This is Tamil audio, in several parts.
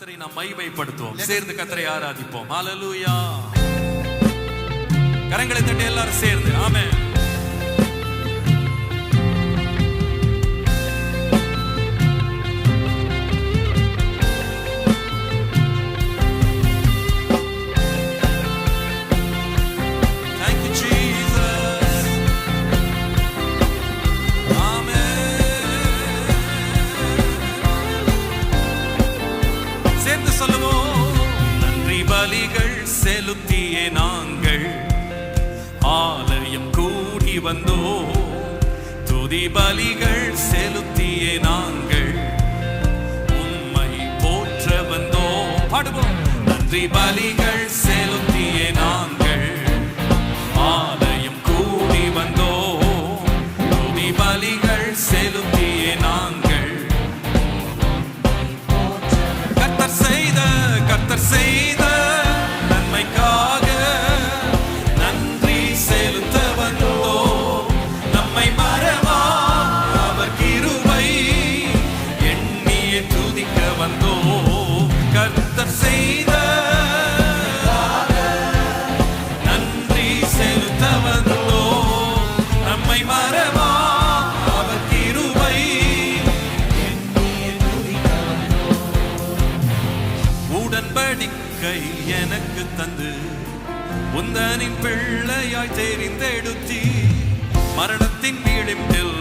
கத்தரை நாம் மைமைப்படுத்துவோம் சேர்ந்து கத்தரை ஆராதிப்போம். ஹalleluya கரங்களை தட்டி எல்லாரும் சேர்ந்து. ஆமென் செலுத்திய நாங்கள். ஆலயம் கூடி வந்தோ துதி பலிகள் செலுத்திய நாங்கள். உண்மை போற்ற வந்தோம். பாடுவோம். நன்றி பலிகள் உடன்படிக்கை எனக்கு தந்து உந்தனின் பிள்ளையாய் தெரிந்தெடுத்தி மரணத்தின் விளிம்பில்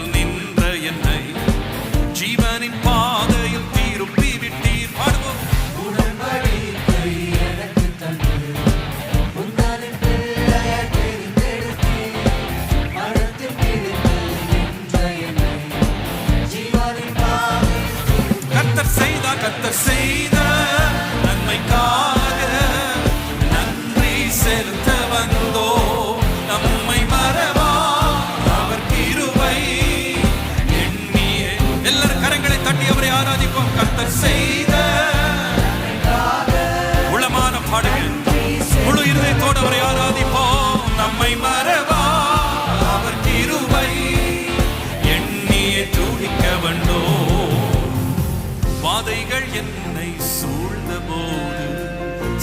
பாதைகள் என்னை சூழ்ந்த போது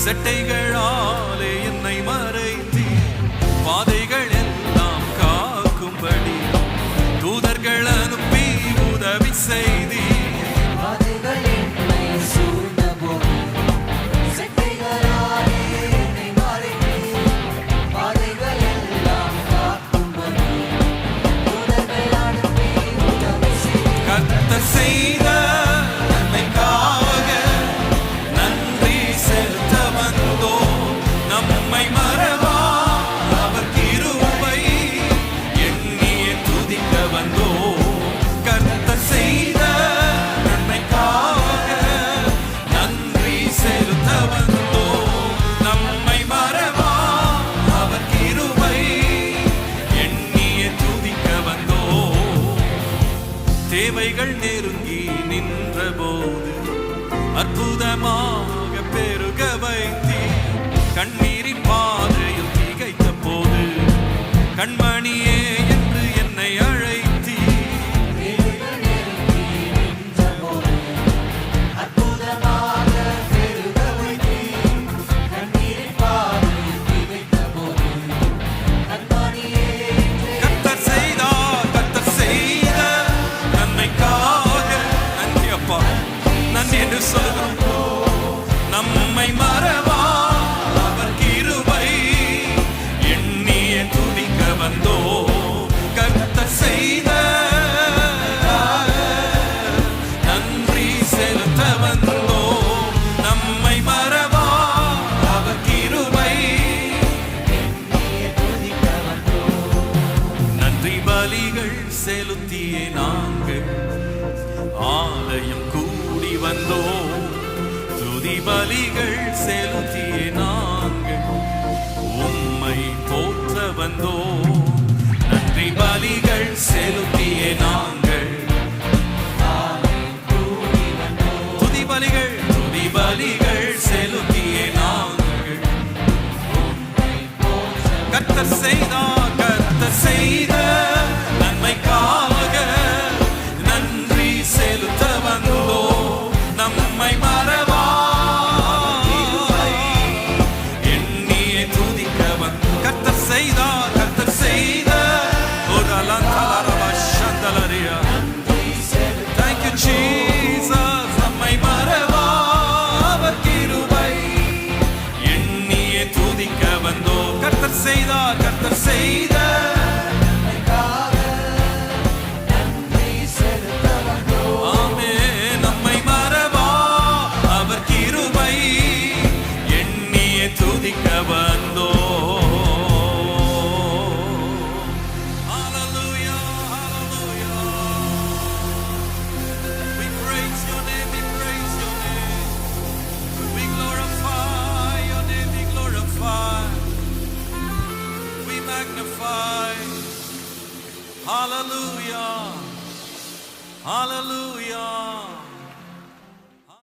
செட்டைகளாலே என்னை மறை தேவைகள் நெருங்கி நின்றபோது அற்புதமாக பெருக வைத்தி கண்ணீரின் பாதையில் திகைத்த போது கண்மணி என்று சொல்கிறோம் நம்மை மறவா அவர் கிருபை எண்ணிய துதிக்க வந்தோ கர்த்தர் செய்த நன்றி செலுத்த வந்தோ நம்மை மறவா அவர் கிருபை நன்றி பலிகள் செலுத்தியே நான். துதி பலிகள் செலுத்திய நாங்கள் உம்மை போற்ற வந்தோ. நன்றி பலிகள் செலுத்திய நாங்கள் துதி பலிகள் துதி பலிகள் செலுத்திய நாங்கள் கத்தர் செய்த Hallelujah. Hallelujah.